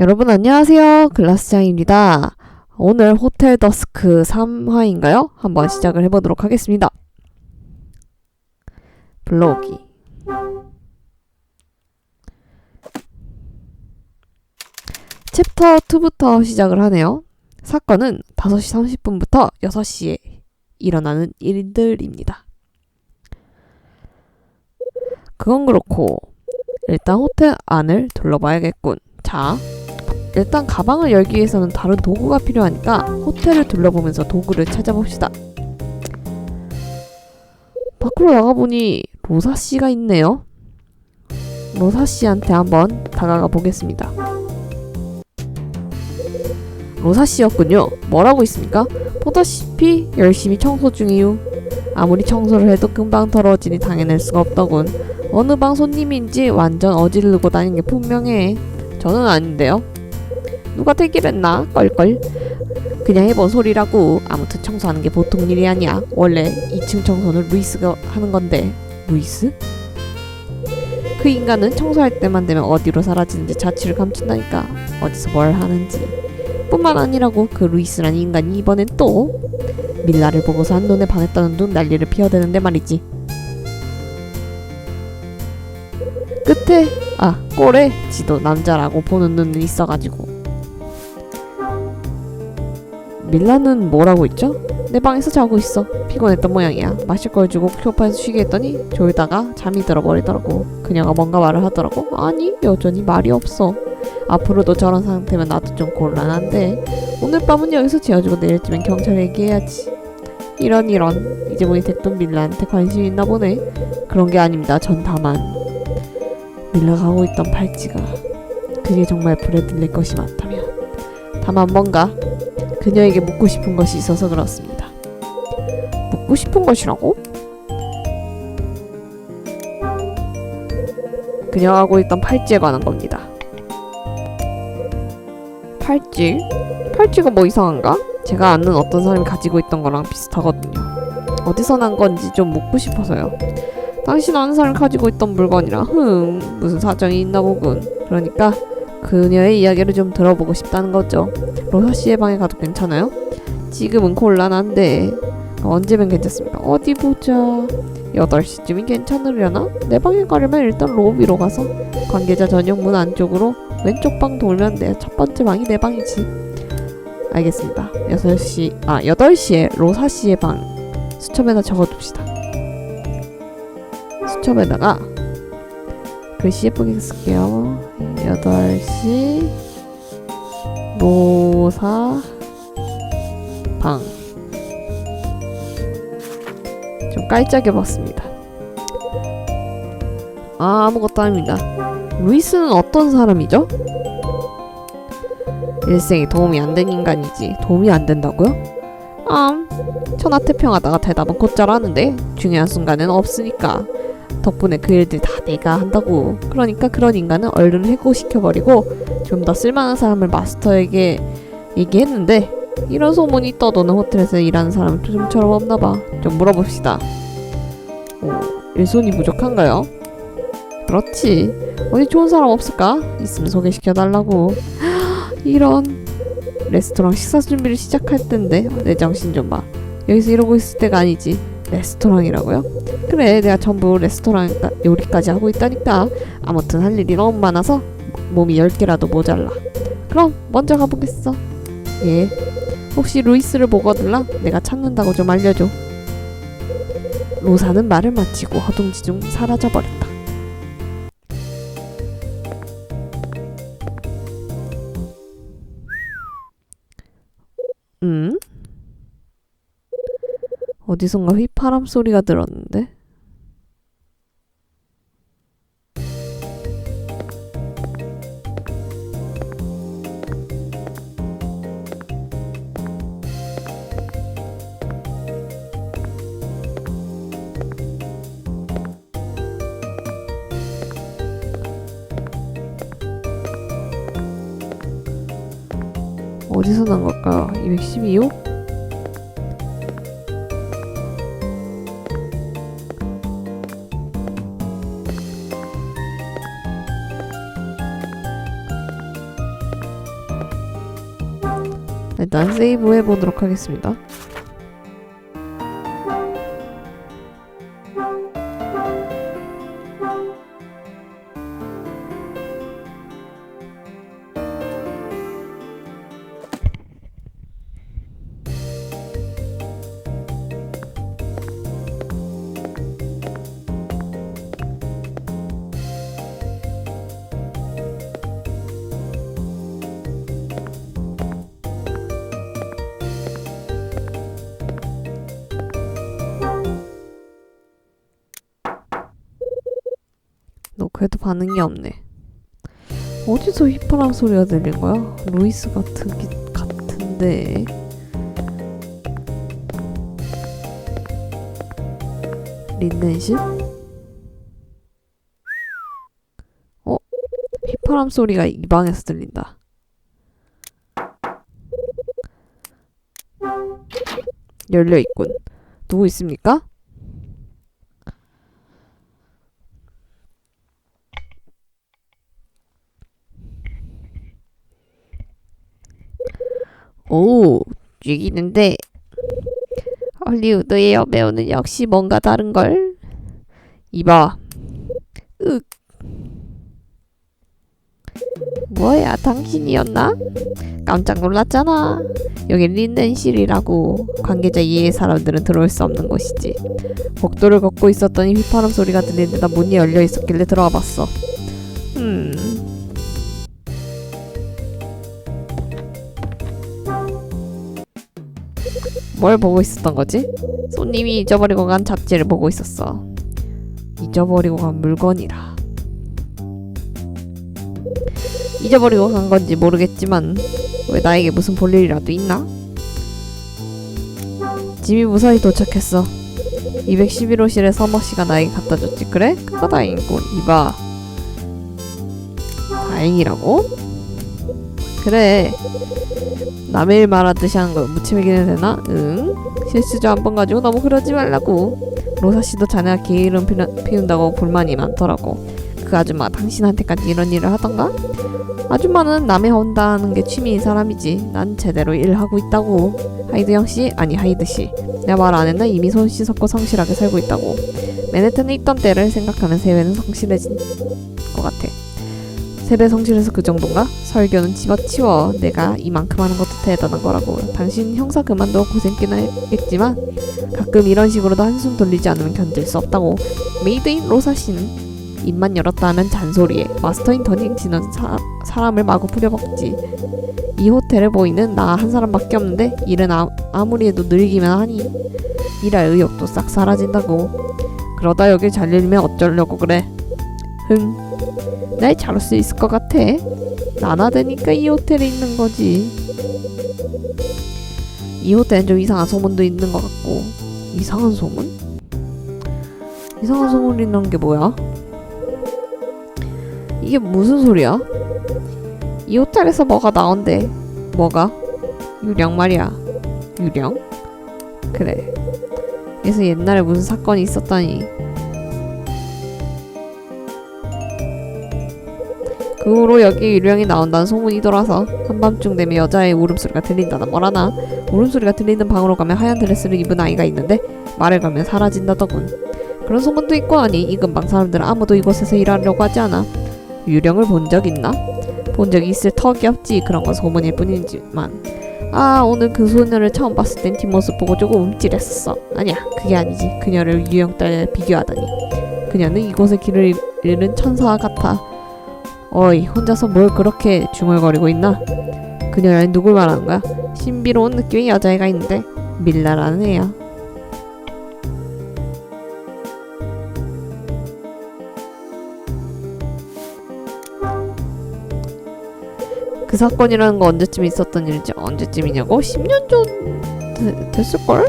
여러분 안녕하세요. 글라스장입니다. 오늘 호텔 더스크 3화인가요? 한번 시작을 해보도록 하겠습니다. 블로기 챕터 2부터 시작을 하네요. 사건은 5시 30분부터 6시에 일어나는 일들입니다. 그건 그렇고 일단 호텔 안을 둘러봐야겠군. 자, 일단 가방을 열기 위해서는 다른 도구가 필요하니까 호텔을 둘러보면서 도구를 찾아봅시다. 밖으로 나가보니 로사 씨가 있네요. 로사 씨한테 한번 다가가 보겠습니다. 로사 씨였군요. 뭐라고 있습니까? 보다시피 열심히 청소 중이유. 아무리 청소를 해도 금방 더러워지니 당해낼 수가 없더군. 어느 방 손님인지 완전 어지르고 다니는 게 분명해. 저는 아닌데요. 누가 되기랬나? 껄껄. 그냥 해본 소리라고. 아무튼 청소하는 게 보통 일이 아니야. 원래 2층 청소는 루이스가 하는 건데. 루이스? 그 인간은 청소할 때만 되면 어디로 사라지는지 자취를 감춘다니까. 어디서 뭘 하는지. 뿐만 아니라고 그 루이스란 인간이 이번엔 또 밀라를 보고서 한눈에 반했다는 둥 난리를 피워대는데 말이지. 끝에 아 꼴에 지도 남자라고 보는 눈은 있어가지고 밀라는 뭐라고 있죠? 내 방에서 자고 있어. 피곤했던 모양이야. 마실 걸 주고 소파에서 쉬게 했더니 졸다가 잠이 들어버리더라고. 그녀가 뭔가 말을 하더라고. 아니 여전히 말이 없어. 앞으로도 저런 상태면 나도 좀 곤란한데 오늘 밤은 여기서 재워주고 내일쯤엔 경찰에 얘기해야지. 이런 이런. 이제 보니 댁돈 밀라한테 관심이 있나 보네. 그런 게 아닙니다 전 다만. 밀라가 하고 있던 팔찌가 그게 정말 불에 들릴 것이 맞다면. 다만 뭔가 그녀에게 묻고 싶은 것이 있어서 그렇습니다. 묻고 싶은 것이라고? 그녀가 하고 있던 팔찌에 관한 겁니다. 팔찌? 팔찌가 뭐 이상한가? 제가 아는 어떤 사람이 가지고 있던 거랑 비슷하거든요. 어디서 난 건지 좀 묻고 싶어서요. 당신 아는 사람이 가지고 있던 물건이라 흠 무슨 사정이 있나 보군. 그러니까 그녀의 이야기를 좀 들어보고 싶다는 거죠. 로사 씨의 방에 가도 괜찮아요? 지금은 곤란한데 언제면 괜찮습니까? 어디 보자. 8시쯤이 괜찮으려나? 내 방에 가려면 일단 로비로 가서 관계자 전용 문 안쪽으로 왼쪽 방 돌면 내 첫 번째 방이 내 방이지. 알겠습니다. 6시, 아, 8시에 로사 씨의 방 수첩에다 적어둡시다. 수첩에다가 글씨 예쁘게 쓸게요. 8시 노사 방. 좀 깔짝해 봤습니다. 아, 아무것도 아닙니다. 루이스는 어떤 사람이죠? 일생에 도움이 안 된 인간이지. 도움이 안 된다고요? 아, 천하태평하다가 대답은 곧잘 하는데 중요한 순간은 없으니까. 덕분에 그 일들 다 내가 한다고. 그러니까 그런 인간은 얼른 해고시켜버리고 좀 더 쓸만한 사람을 마스터에게 얘기했는데 이런 소문이 떠도는 호텔에서 일하는 사람은 좀처럼 없나봐. 좀 물어봅시다. 어, 일손이 부족한가요? 그렇지. 어디 좋은 사람 없을까? 있으면 소개시켜달라고. 이런 레스토랑 식사 준비를 시작할 텐데 내 정신 좀 봐. 여기서 이러고 있을 때가 아니지. 레스토랑이라고요? 그래 내가 전부 레스토랑 요리까지 하고 있다니까. 아무튼 할 일이 너무 많아서 몸이 10개라도 모자라. 그럼 먼저 가보겠어. 예. 혹시 루이스를 보거들라? 내가 찾는다고 좀 알려줘. 로사는 말을 마치고 허둥지둥 사라져버렸다 어디선가 휘파람 소리가 들었는데? 어디서 난 걸까? 212호? 일단 세이브 해보도록 하겠습니다. 그래도 반응이 없네. 어디서 휘파람 소리가 들린 거야? 루이스 같은 기- 같은데. 린넨실? 어? 휘파람 소리가 이 방에서 들린다. 열려 있군. 누구 있습니까? 오, 죽이는데 헐리우드의 여배우는 역시 뭔가 다른걸. 이봐. 윽. 뭐야, 당신이었나? 깜짝 놀랐잖아. 여긴 린넨실이라고 관계자 이해의 사람들은 들어올 수 없는 곳이지. 복도를 걷고 있었더니 휘파람 소리가 들리는데 문이 열려 있었길래 들어가 봤어. 뭘 보고 있었던 거지? 손님이 잊어버리고 간 잡지를 보고 있었어. 잊어버리고 간 물건이라. 잊어버리고 간 건지 모르겠지만 왜 나에게 무슨 볼일이라도 있나? 짐이 무사히 도착했어. 211호실에 서머 씨가 나에게 갖다 줬지. 그래? 그거 다행이군. 이봐. 다행이라고? 그래. 남의 일 말하듯이 하는 거 무침이기는 되나? 응? 실수조 한번 가지고 너무 그러지 말라고. 로사 씨도 자네가 게으름 피운다고 불만이 많더라고. 그 아줌마 당신한테까지 이런 일을 하던가? 아줌마는 남의 혼다하는 게 취미인 사람이지. 난 제대로 일하고 있다고. 하이드 형 씨? 아니 하이드 씨. 내가 말 안 했나? 이미 손 씻었고 성실하게 살고 있다고. 맨해튼에 있던 때를 생각하면 세배는 성실해진. 세배 성실해서 그 정도인가? 설교는 집어치워. 내가 이만큼 하는 것도 대단한 거라고. 당신 형사 그만둬 고생끼나 했겠지만 가끔 이런 식으로도 한숨 돌리지 않으면 견딜 수 없다고. 메이드인 로사 씨는 입만 열었다 하면 잔소리에 마스터인 더닝 씨는 사, 사람을 마구 부려먹지. 이 호텔에 보이는 나 한 사람밖에 없는데 일은 아, 아무리 해도 늘기만 하니 일할 의욕도 싹 사라진다고. 그러다 여길 잘 일면 어쩌려고 그래. 흥. 날 잘할 수 있을 것 같아. 나나되니까 이 호텔에 있는 거지. 이 호텔엔 좀 이상한 소문도 있는 것 같고. 이상한 소문? 이상한 소문이라는 게 뭐야? 이게 무슨 소리야? 이 호텔에서 뭐가 나온대. 뭐가? 유령 말이야. 유령? 그래. 그래서 옛날에 무슨 사건이 있었다니. 그 후로 여기 유령이 나온다는 소문이 돌아서 한밤중 되면 여자의 울음소리가 들린다나 뭐라나? 울음소리가 들리는 방으로 가면 하얀 드레스를 입은 아이가 있는데 말을 걸면 사라진다더군. 그런 소문도 있고 하니 이 근방 사람들은 아무도 이곳에서 일하려고 하지 않아. 유령을 본 적 있나? 본 적이 있을 턱이 없지 그런 건 소문일 뿐이지만. 아 오늘 그 소녀를 처음 봤을 땐 뒷모습 보고 조금 움찔했었어. 아니야 그게 아니지. 그녀를 유령 딸에 비교하다니. 그녀는 이곳에 길을 잃은 천사와 같아 어이 혼자서 뭘 그렇게 중얼거리고 있나? 그녀는 누굴 말하는 거야? 신비로운 느낌의 여자애가 있는데 밀라라는 애야 그 사건이라는 거 언제쯤 있었던 일인지 언제쯤이냐고? 10년 전 되- 됐을걸?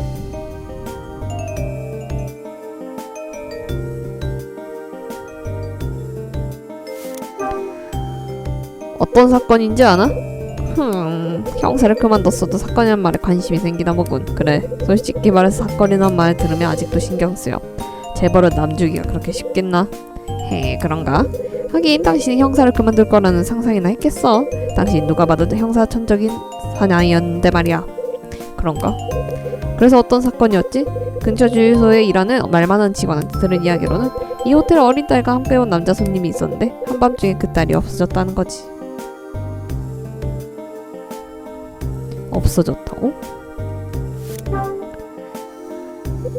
어떤 사건인지 아나? 흠, 형사를 그만뒀어도 사건이란 말에 관심이 생기나 보군. 그래, 솔직히 말해서 사건이란 말 들으면 아직도 신경 쓰여. 재벌은 남주기가 그렇게 쉽겠나? 헤, 그런가? 하긴 당신이 형사를 그만둘 거라는 상상이나 했겠어. 당신 누가 봐도 형사 천적인 사나이였는데 말이야. 그런가? 그래서 어떤 사건이었지? 근처 주유소에 일하는 말만한 직원한테 들은 이야기로는 이 호텔 어린 딸과 함께 온 남자 손님이 있었는데 한밤중에 그 딸이 없어졌다는 거지. 없어졌다고?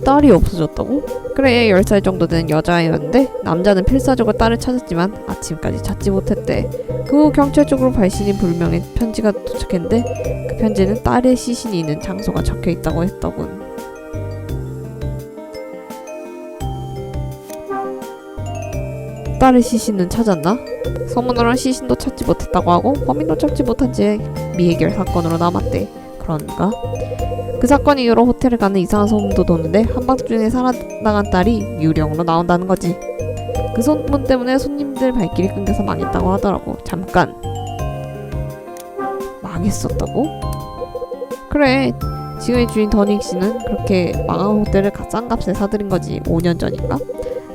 딸이 없어졌다고? 그래 10살 정도 된 여자아이였는데 남자는 필사적으로 딸을 찾았지만 아침까지 찾지 못했대 그 후 경찰 쪽으로 발신이 불명의 편지가 도착했는데 그 편지는 딸의 시신이 있는 장소가 적혀 있다고 했더군 딸의 시신은 찾았나? 소문으로는 시신도 찾지 못했다고 하고 범인도 찾지 못한 채 미해결 사건으로 남았대 그런가? 그 사건 이후로 호텔에 가는 이상한 소문도 도는데 한밤중에 살아나간 딸이 유령으로 나온다는 거지. 그 소문 때문에 손님들 발길이 끊겨서 망했다고 하더라고. 잠깐. 망했었다고? 그래. 지금의 주인 더닉 씨는 그렇게 망한 호텔을 싼 값에 사들인 거지. 5년 전인가?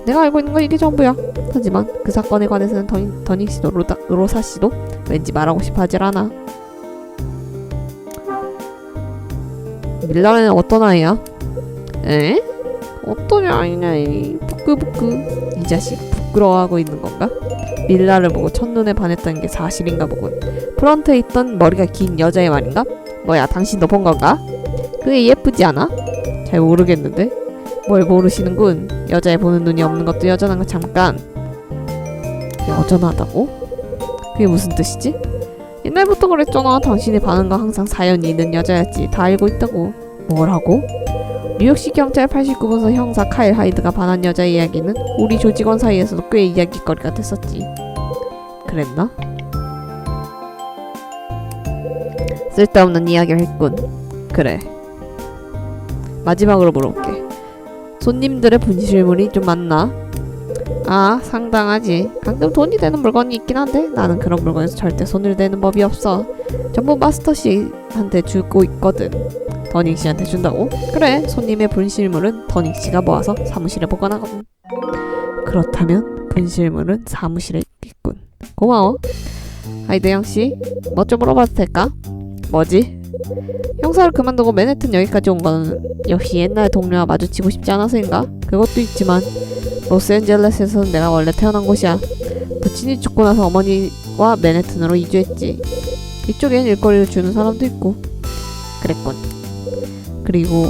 내가 알고 있는 건 이게 전부야. 하지만 그 사건에 관해서는 더닉, 더닉 씨도 로다, 로사 씨도 왠지 말하고 싶어 하질 않아. 밀라는 어떤 아이야? 에? 어떤 아이냐 부끄부끄 이 자식 부끄러워하고 있는 건가? 밀라를 보고 첫눈에 반했던 게 사실인가 보군 프런트에 있던 머리가 긴 여자의 말인가? 뭐야 당신도 본 건가? 그게 예쁘지 않아? 잘 모르겠는데 뭘 모르시는군 여자애 보는 눈이 없는 것도 여전한 거 잠깐 여전하다고? 그게 무슨 뜻이지? 옛날부터 그랬잖아. 당신의 반응과 항상 사연이 있는 여자였지. 다 알고 있다고. 뭐라고? 뉴욕시 경찰 89분서 형사 카일 하이드가 반한 여자 이야기는 우리 조직원 사이에서도 꽤 이야기거리가 됐었지. 그랬나? 쓸데없는 이야기를 했군. 그래. 마지막으로 물어볼게. 손님들의 분실물이 좀 많나? 아, 상당하지. 가끔 돈이 되는 물건이 있긴 한데 나는 그런 물건에서 절대 손을 대는 법이 없어. 전부 마스터 씨한테 주고 있거든. 더닝 씨한테 준다고? 그래, 손님의 분실물은 더닝 씨가 모아서 사무실에 보관하거든. 그렇다면 분실물은 사무실에 있겠군. 고마워. 하이드영 씨, 뭐 좀 물어봐도 될까? 뭐지? 형사를 그만두고 맨해튼 여기까지 온 건 역시 옛날 동료와 마주치고 싶지 않아서인가? 그것도 있지만 로스앤젤레스에서는 내가 원래 태어난 곳이야. 부친이 죽고 나서 어머니와 맨해튼으로 이주했지. 이쪽엔 일거리를 주는 사람도 있고. 그랬군. 그리고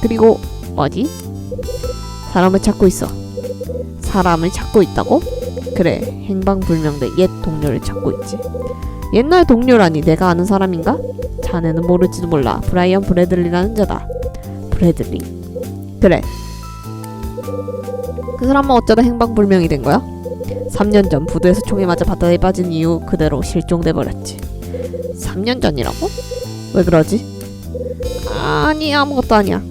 그리고 뭐지? 사람을 찾고 있어. 사람을 찾고 있다고? 그래, 행방불명대 옛 동료를 찾고 있지. 옛날 동료라니 내가 아는 사람인가? 자네는 모를지도 몰라. 브라이언 브래들리라는 자다. 브래들리. 그래, 그 사람은 어쩌다 행방불명이 된 거야? 3년 전 부두에서 총에 맞아 바다에 빠진 이후 그대로 실종돼 버렸지. 3년 전이라고? 왜 그러지? 아니 아무것도 아니야.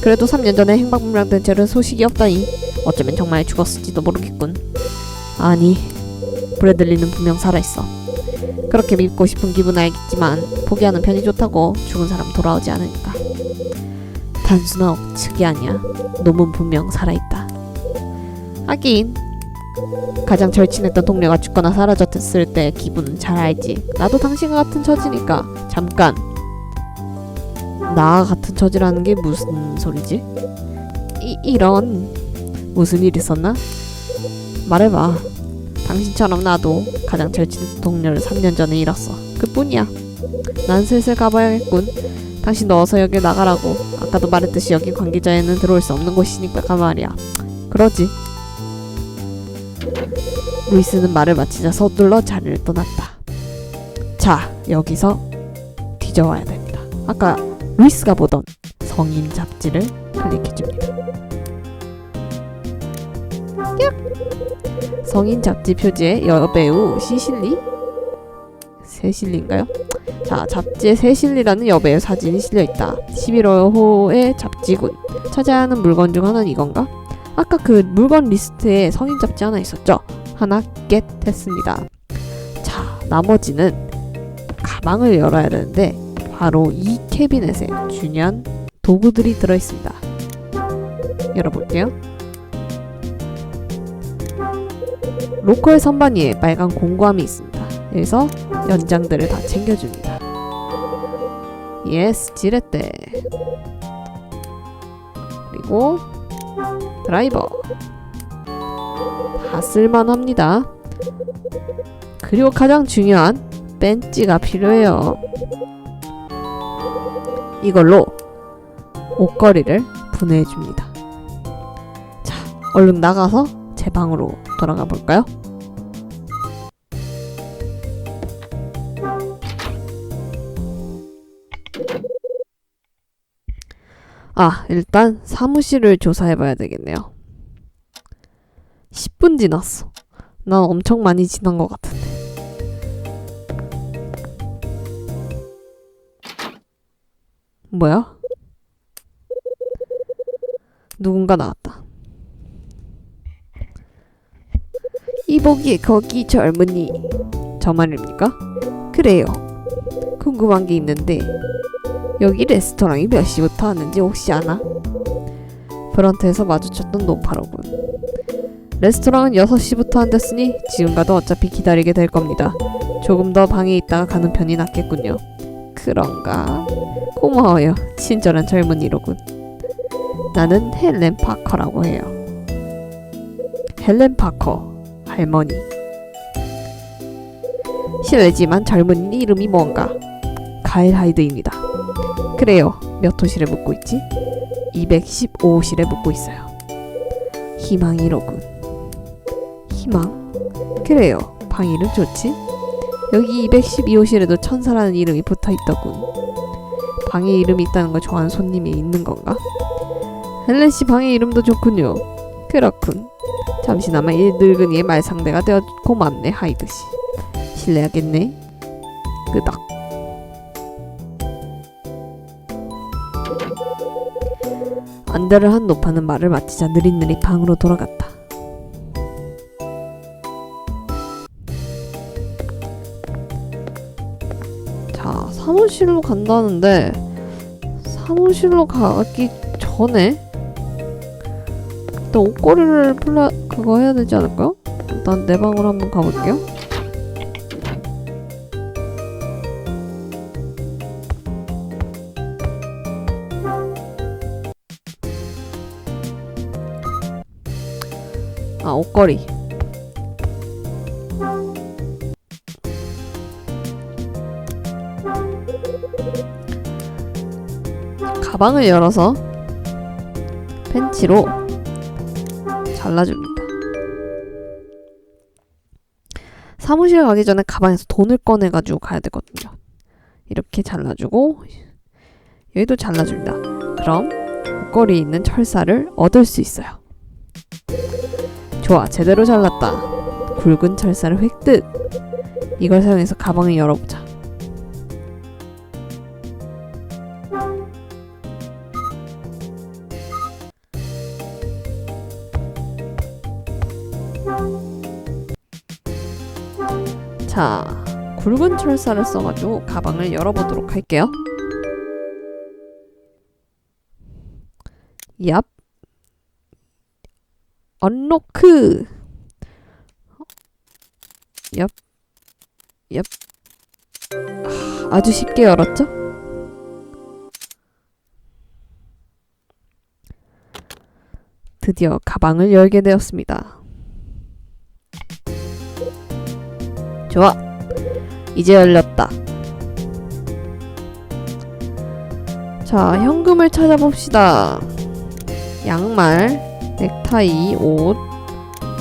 그래도 3년 전에 행방불명된 채로 소식이 없다니 어쩌면 정말 죽었을지도 모르겠군. 아니 브래들리는 분명 살아있어. 그렇게 믿고 싶은 기분은 알겠지만 포기하는 편이 좋다고 죽은 사람 돌아오지 않으니까. 단순한 억측이 아니야. 놈은 분명 살아있다. 하긴 가장 절친했던 동료가 죽거나 사라졌을 때 기분은 잘 알지. 나도 당신과 같은 처지니까 잠깐 나와 같은 처지라는 게 무슨 소리지? 이, 이런 무슨 일 있었나? 말해봐. 당신처럼 나도 가장 절친했던 동료를 3년 전에 잃었어. 그뿐이야. 난 슬슬 가봐야겠군. 당신 넣어서 여길 나가라고. 아까도 말했듯이 여기 관계자에는 들어올 수 없는 곳이니까 말이야. 그러지. 루이스는 말을 마치자 서둘러 자리를 떠났다. 자, 여기서 뒤져와야 됩니다. 아까 루이스가 보던 성인 잡지를 클릭해줍니다. 얍! 성인 잡지 표지에 여배우 시실리? 세실리인가요? 자, 잡지에 세실리라는 여배우 사진이 실려있다. 11호의 잡지군. 찾아야 하는 물건 중 하나는 이건가? 아까 그 물건 리스트에 성인 잡지 하나 있었죠? 하나 겟 했습니다. 자, 나머지는 가방을 열어야 되는데 바로 이 캐비넷에 중요한 도구들이 들어있습니다. 열어볼게요. 로컬 선반 위에 빨간 공구함이 있습니다. 여기서 연장들을 다 챙겨줍니다. 예스, 지렛대. 그리고 드라이버. 다 쓸만합니다. 그리고 가장 중요한 벤치가 필요해요. 이걸로 옷걸이를 분해해줍니다. 자, 얼른 나가서 제 방으로 돌아가 볼까요? 아, 일단 사무실을 조사해 봐야 되겠네요. 10분 지났어. 난 엄청 많이 지난 것 같은데. 뭐야? 누군가 나왔다. 이 보기에 거기 젊은이. 저 말입니까? 그래요. 궁금한 게 있는데 여기 레스토랑이 몇 시부터 하는지 혹시 아나? 브런트에서 마주쳤던 노파로군. 레스토랑은 6시부터 한댔으니 지금 가도 어차피 기다리게 될 겁니다. 조금 더 방에 있다가 가는 편이 낫겠군요. 그런가? 고마워요. 친절한 젊은이로군. 나는 헬렌 파커라고 해요. 헬렌 파커, 할머니. 실례지만 젊은이 이름이 뭔가? 가일 하이드입니다. 그래요. 몇 호실에 묵고 있지? 215호실에 묵고 있어요. 희망이로군. 희망? 그래요. 방 이름 좋지? 여기 212호실에도 천사라는 이름이 붙어 있더군. 방에 이름이 있다는 걸 좋아하는 손님이 있는 건가? 헬렌 씨 방의 이름도 좋군요. 그렇군. 잠시나마 이 늙은이의 말상대가 되어 고맙네, 하이드 씨. 실례하겠네. 끄덕. 안대를 한 노파는 말을 마치자 느릿느릿 방으로 돌아갔다. 자, 사무실로 간다는데 사무실로 가기 전에 일단 옷걸이를 플라 그거 해야 되지 않을까요? 일단 내 방으로 한번 가볼게요. 아 옷걸이 가방을 열어서 펜치로 잘라줍니다. 사무실 가기 전에 가방에서 돈을 꺼내가지고 가야 되거든요. 이렇게 잘라주고 여기도 잘라줍니다. 그럼 옷걸이에 있는 철사를 얻을 수 있어요. 좋아, 제대로 잘랐다. 굵은 철사를 획득. 이걸 사용해서 가방을 열어보자. 자, 굵은 철사를 써가지고 가방을 열어보도록 할게요. 얍. 언로크. 얍. 얍. 아, 아주 쉽게 열었죠? 드디어 가방을 열게 되었습니다. 좋아. 이제 열렸다. 자, 현금을 찾아봅시다. 양말, 넥타이, 옷.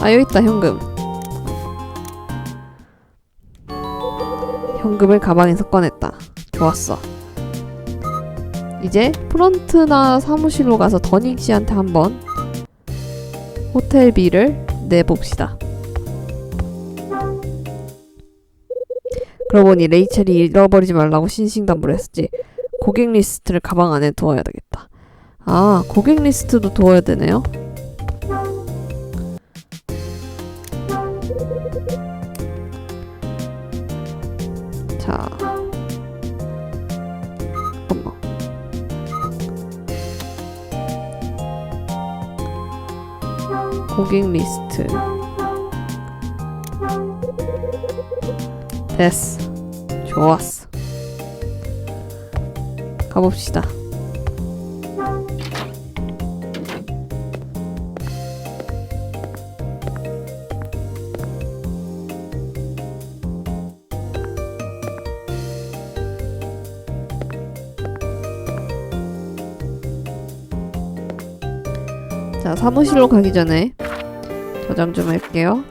아, 여기 있다, 현금. 현금을 가방에서 꺼냈다. 좋았어. 이제 프런트나 사무실로 가서 더닝 씨한테 한번 호텔비를 내봅시다. 그러고 보니 레이첼이 잃어버리지 말라고 신신당부를 했었지. 고객 리스트를 가방 안에 두어야 되겠다. 아, 고객 리스트도 두어야 되네요. 자. 고객 리스트. 됐어. 좋았어. 가봅시다. 자, 사무실로 가기 전에 저장 좀 할게요.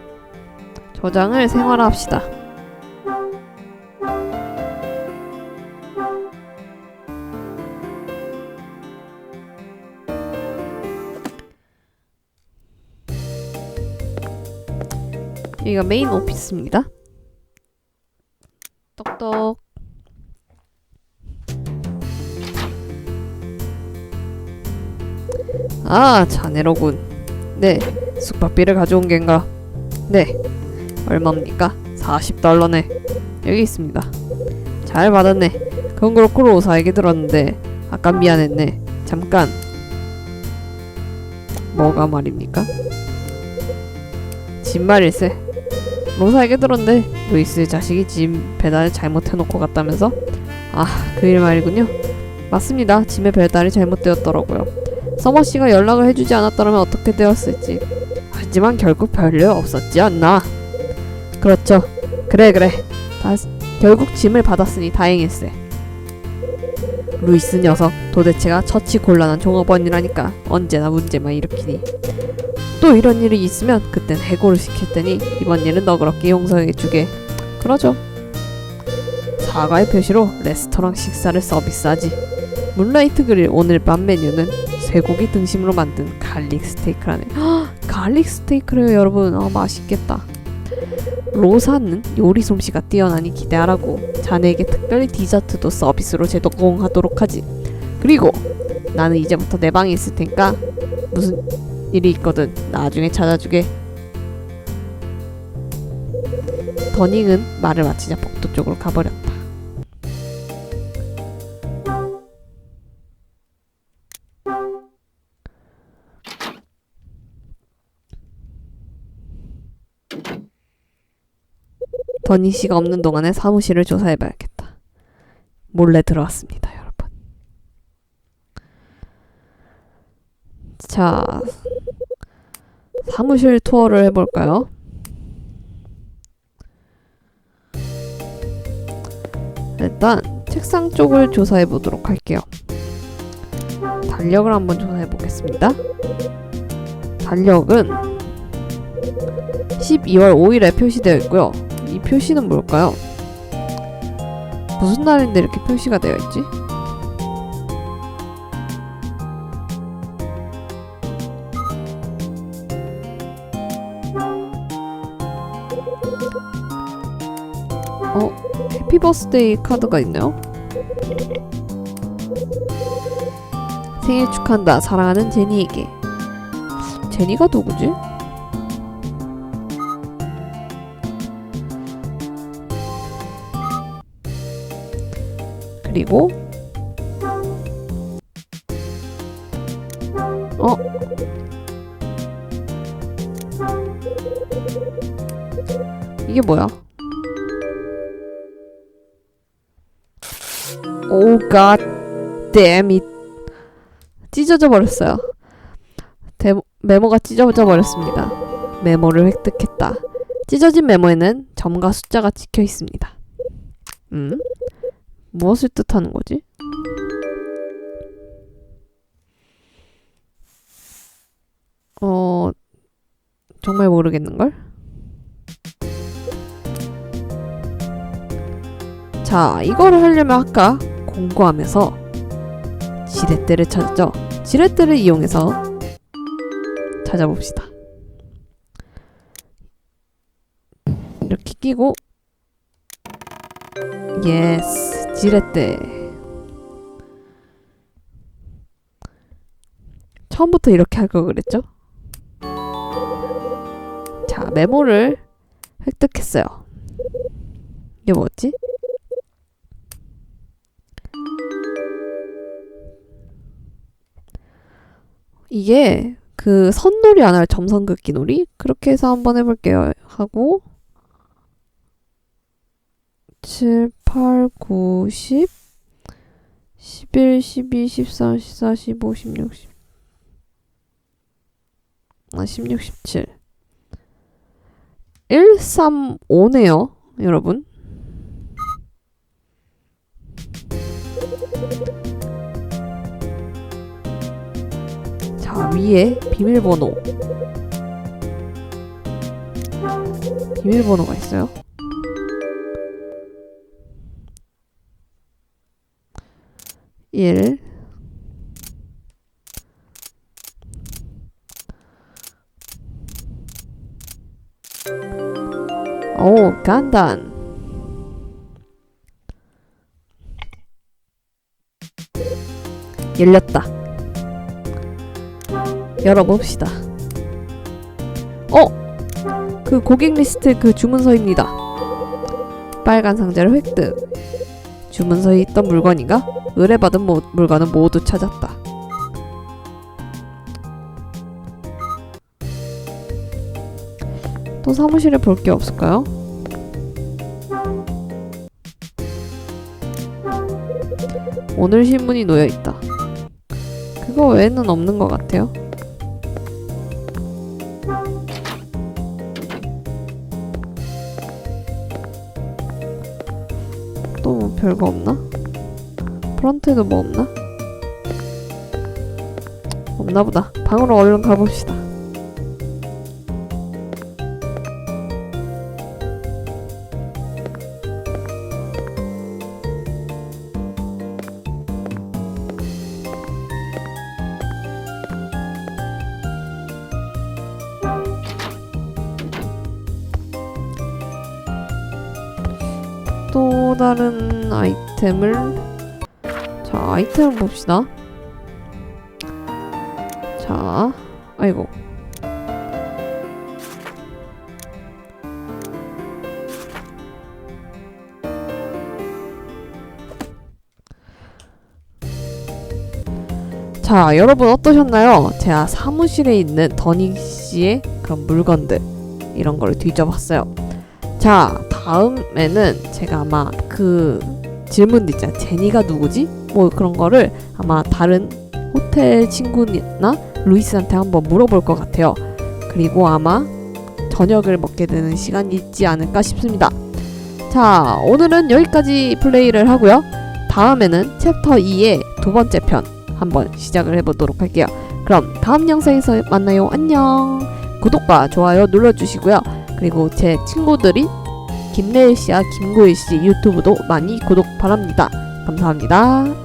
저장을 생활화합시다. 여기가 메인 오피스입니다. 똑똑. 아, 자네로군. 네, 숙박비를 가져온 겐가? 네. 얼마입니까? 40달러네. 여기 있습니다. 잘 받았네. 그건 그렇고 로사에게 들었는데 아까 미안했네. 잠깐. 뭐가 말입니까? 집 말일세. 로사에게 들었는데 루이스 자식이 짐 배달 잘못해놓고 갔다면서? 아, 그 일 말이군요. 맞습니다. 짐의 배달이 잘못되었더라고요. 서머 씨가 연락을 해주지 않았더라면 어떻게 되었을지. 하지만 결국 별일 없었지 않나. 그렇죠. 그래 그래. 다, 결국 짐을 받았으니 다행일세. 루이스 녀석 도대체가 처치 곤란한 종업원이라니까 언제나 문제만 일으키니. 또 이런 일이 있으면 그땐 해고를 시킬 테니 이번 일은 너그럽게 용서해 주게. 그러죠. 사과의 표시로 레스토랑 식사를 서비스하지. 문라이트 그릴 오늘 밤 메뉴는 쇠고기 등심으로 만든 갈릭 스테이크라네. 헉, 갈릭 스테이크래요, 여러분. 아, 맛있겠다. 로사는 요리 솜씨가 뛰어나니 기대하라고. 자네에게 특별히 디저트도 서비스로 제공하도록 하지. 그리고 나는 이제부터 내 방에 있을 테니까 무슨 일이 있거든 나중에 찾아주게. 더닝은 말을 마치자 복도 쪽으로 가버렸다. 더니 씨가 없는 동안에 사무실을 조사해봐야겠다. 몰래 들어왔습니다, 여러분. 자, 사무실 투어를 해볼까요? 일단 책상 쪽을 조사해 보도록 할게요. 달력을 한번 조사해 보겠습니다. 달력은 12월 5일에 표시되어 있고요. 이 표시는 뭘까요? 무슨 날인데 이렇게 표시가 되어 있지? 어? 해피 버스데이 카드가 있네요? 생일 축하한다. 사랑하는 제니에게. 제니가 누구지? 그리고 어? 이게 뭐야? 오 갓, 댐이 찢어져 버렸어요. 데, 메모가 찢어져 버렸습니다. 메모를 획득했다. 찢어진 메모에는 점과 숫자가 찍혀 있습니다. 음? 무엇을 뜻하는 거지? 어, 정말 모르겠는걸? 자, 이거를 하려면 아까 공부하면서 지렛대를 찾았죠. 지렛대를 이용해서 찾아봅시다. 이렇게 끼고 예스 지렛대 처음부터 이렇게 할 걸 그랬죠? 자 메모를 획득했어요. 이게 뭐지? 이게 그 선놀이 안 할 점선 긋기 놀이 그렇게 해서 한번 해볼게요 하고 7, 8, 9, 10 11, 12, 13, 14, 15, 16, 10 아, 16, 17 1, 3, 5네요 여러분. 자 위에 비밀번호. 비밀번호가 있어요 일 오, 간단. 열렸다. 열어봅시다. 어! 그 고객 리스트 그 주문서입니다. 빨간 상자를 획득. 주문서에 있던 물건인가? 의뢰받은 모, 물건은 모두 찾았다. 또 사무실에 볼 게 없을까요? 오늘 신문이 놓여 있다. 그거 외에는 없는 것 같아요. 또 뭐 별거 없나? 프런트에도 뭐 없나? 없나 보다. 방으로 얼른 가봅시다. 또 다른 아이템을 자 아이템을 봅시다 자 아이고 자 여러분 어떠셨나요? 제가 사무실에 있는 더니 씨의 그런 물건들 이런 거를 뒤져봤어요 자 다음에는 제가 아마 그 질문들 있잖아 제니가 누구지? 뭐 그런 거를 아마 다른 호텔 친구나 루이스한테 한번 물어볼 것 같아요. 그리고 아마 저녁을 먹게 되는 시간이 있지 않을까 싶습니다. 자 오늘은 여기까지 플레이를 하고요. 다음에는 챕터 2의 두 번째 편 한번 시작을 해보도록 할게요. 그럼 다음 영상에서 만나요. 안녕. 구독과 좋아요 눌러주시고요. 그리고 제 친구들이 김래일 씨와 김고일 씨 유튜브도 많이 구독 바랍니다. 감사합니다.